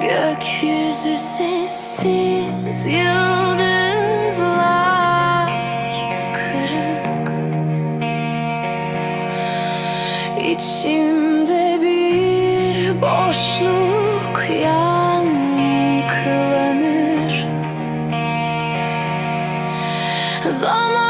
Gökyüzü sessiz yıldızlar kırık. İçimde bir boşluk yankılanır. Zaman